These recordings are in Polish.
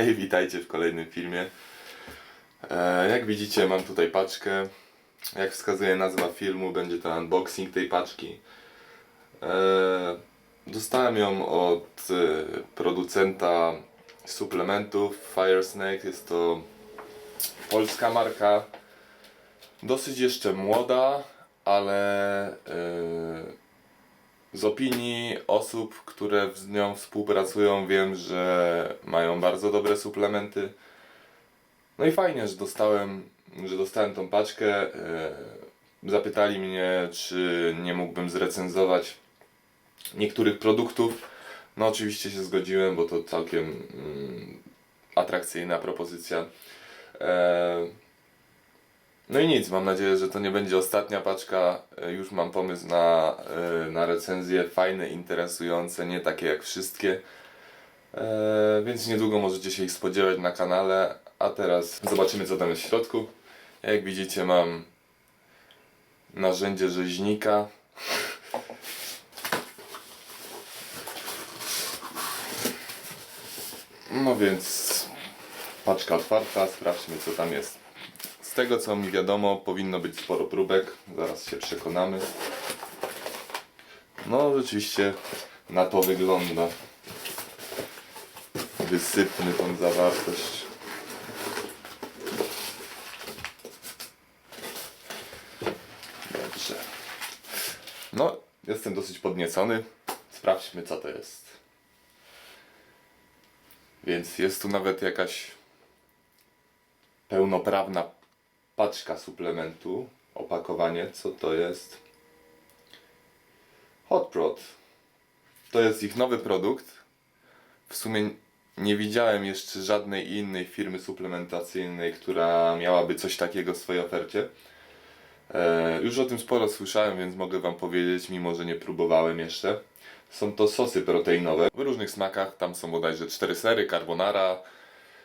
Hej, witajcie w kolejnym filmie. E, jak widzicie, mam tutaj paczkę. Jak wskazuje nazwa filmu, będzie to unboxing tej paczki. E, dostałem ją od e, producenta suplementów Firesnake. Jest to polska marka. Dosyć jeszcze młoda, ale z opinii osób, które z nią współpracują, wiem, że mają bardzo dobre suplementy. No i fajnie, że dostałem, że dostałem tą paczkę. E, Zapytali mnie, czy nie mógłbym zrecenzować niektórych produktów. No oczywiście się zgodziłem, bo to całkiem mm, atrakcyjna propozycja. No i nic, mam nadzieję, że to nie będzie ostatnia paczka. E, Już mam pomysł na, e, na recenzje fajne, interesujące, nie takie jak wszystkie. E, więc niedługo możecie się ich spodziewać na kanale. A teraz zobaczymy, co tam jest w środku. Jak widzicie, mam narzędzie rzeźnika. No więc paczka otwarta, sprawdźmy co tam jest. Tego co mi wiadomo, powinno być sporo próbek. Zaraz się przekonamy. No, rzeczywiście na to wygląda. Wysypmy tą zawartość. Dobrze. No, jestem dosyć podniecony. Sprawdźmy, co to jest. Więc jest tu nawet jakaś pełnoprawna paczka suplementu, opakowanie, co to jest? Hot Prod. To jest ich nowy produkt. W sumie nie widziałem jeszcze żadnej innej firmy suplementacyjnej, która miałaby coś takiego w swojej ofercie. E, już o tym sporo słyszałem, więc mogę Wam powiedzieć, mimo że nie próbowałem jeszcze. Są to sosy proteinowe w różnych smakach. Tam są bodajże cztery sery, carbonara,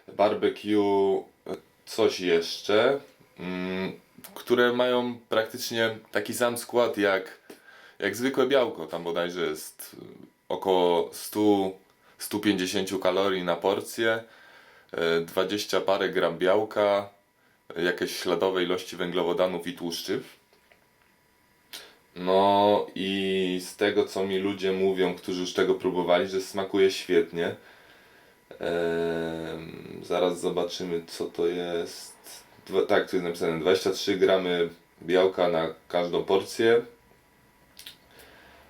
barbecue, coś jeszcze, które mają praktycznie taki sam skład jak, jak zwykłe białko. Tam bodajże jest około 100-150 kalorii na porcję, e, 20 parę gram białka, jakieś śladowe ilości węglowodanów i tłuszczy. No i z tego co mi ludzie mówią, którzy już tego próbowali, że smakuje świetnie. Ehm, zaraz zobaczymy co to jest. Tak, tu jest napisane 23 gramy białka na każdą porcję.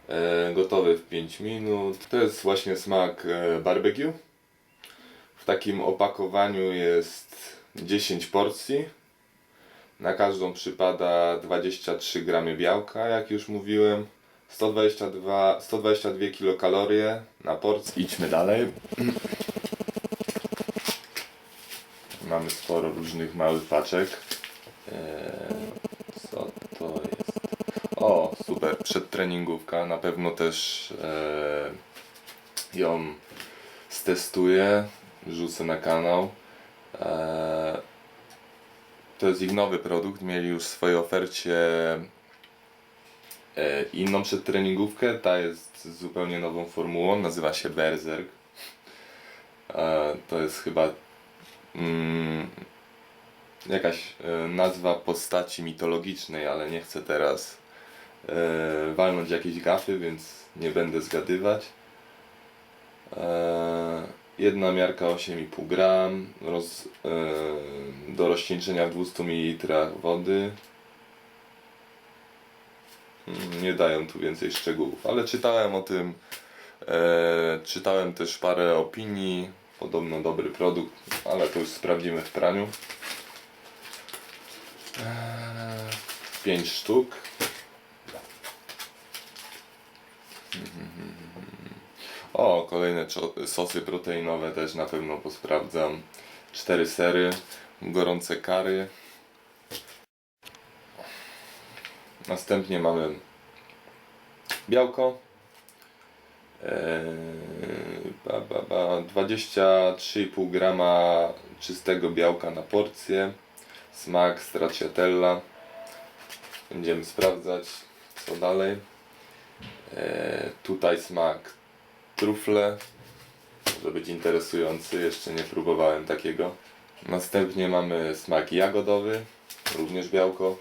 E, gotowe w 5 minut. To jest właśnie smak e, barbecue. W takim opakowaniu jest 10 porcji. Na każdą przypada 23 gramy białka, jak już mówiłem. 122, 122 kilokalorie na porcję. Idźmy dalej. Mamy sporo różnych małych paczek. Eee, co to jest? O, super, przedtreningówka. Na pewno też eee, ją stestuję, wrzucę na kanał. Eee, to jest ich nowy produkt. Mieli już w swojej ofercie e, inną przedtreningówkę. Ta jest zupełnie nową formułą. Nazywa się Berserk. E, to jest chyba mm, jakaś e, nazwa postaci mitologicznej, ale nie chcę teraz e, walnąć jakiejś gafy, więc nie będę zgadywać. E, jedna miarka 8,5 gram roz, e, do rozcieńczenia w 200 ml wody. Mm, Nie dają tu więcej szczegółów, ale czytałem o tym. E, czytałem też parę opinii. Podobno dobry produkt, ale to już sprawdzimy w praniu. E, 5 sztuk. O, kolejne sosy proteinowe też na pewno posprawdzam. Cztery sery, gorące kary. Następnie mamy białko. Eee, ba, ba, ba, 23,5 grama czystego białka na porcję. Smak stracciatella. Będziemy sprawdzać co dalej. Eee, tutaj smak trufle. Może być interesujący, jeszcze nie próbowałem takiego. Następnie mamy smak jagodowy, również białko.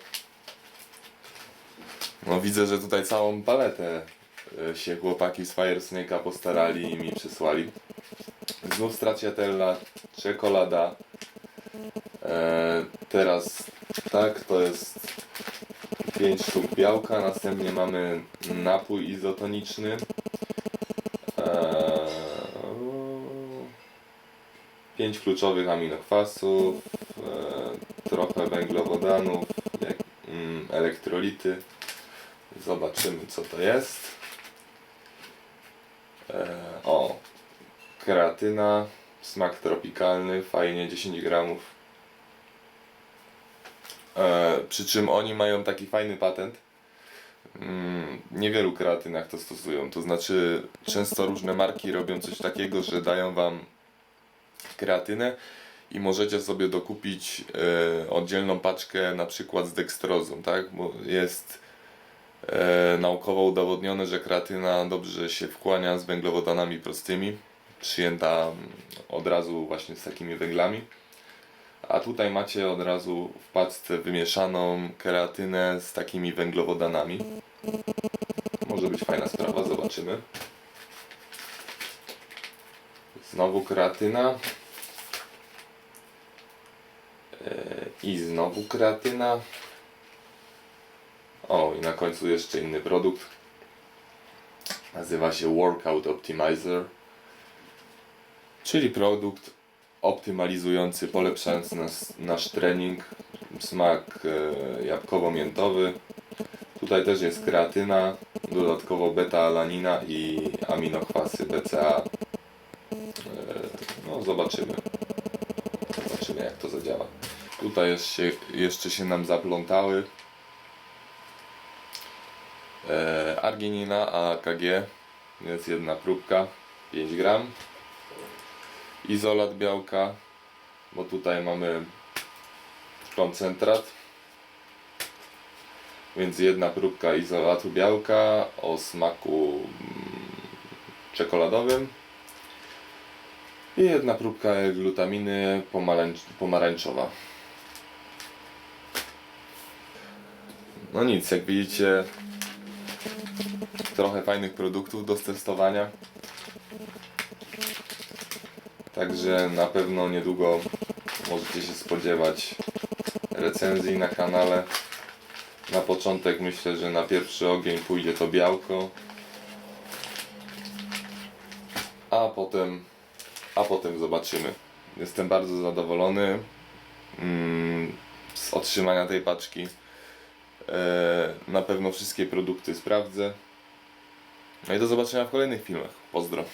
No widzę, że tutaj całą paletę e, się chłopaki z Fire Snake'a postarali i mi przysłali. Znów stracciatella, czekolada. E, teraz tak, to jest 5 sztuk białka, następnie mamy napój izotoniczny. Eee, 5 kluczowych aminokwasów, e, trochę węglowodanów, jak, mm, elektrolity. Zobaczymy co to jest. E, o, kreatyna, smak tropikalny, fajnie 10 gramów. E, przy czym oni mają taki fajny patent. Mm, niewielu kreatynach to stosują. To znaczy, często różne marki robią coś takiego, że dają wam kreatynę i możecie sobie dokupić e, oddzielną paczkę na przykład z dekstrozą, tak? Bo jest naukowo udowodnione, że kreatyna dobrze się wkłania z węglowodanami prostymi, przyjęta mm, od razu właśnie z takimi węglami. A tutaj macie od razu w paczce wymieszaną kreatynę z takimi węglowodanami. Może być fajna sprawa, zobaczymy. Znowu kreatyna. E, I znowu kreatyna. O, i na końcu jeszcze inny produkt. Nazywa się Workout Optimizer. Czyli produkt optymalizujący, polepszający nas, nasz trening. Smak e, jabłkowo-miętowy. Tutaj też jest kreatyna, dodatkowo beta-alanina i aminokwasy BCA. E, no zobaczymy. Zobaczymy jak to zadziała. Tutaj się, jeszcze się nam zaplątały arginina AKG. Jest jedna próbka, 5 gram izolat białka, bo tutaj mamy koncentrat. Więc jedna próbka izolatu białka o smaku mm, czekoladowym i jedna próbka glutaminy pomarańcz pomarańczowa. No nic, jak widzicie, trochę fajnych produktów do testowania. Także na pewno niedługo możecie się spodziewać recenzji na kanale. Na początek myślę, że na pierwszy ogień pójdzie to białko. A potem, a potem zobaczymy. Jestem bardzo zadowolony mm, z otrzymania tej paczki. E, na pewno wszystkie produkty sprawdzę. No i do zobaczenia w kolejnych filmach. Pozdro.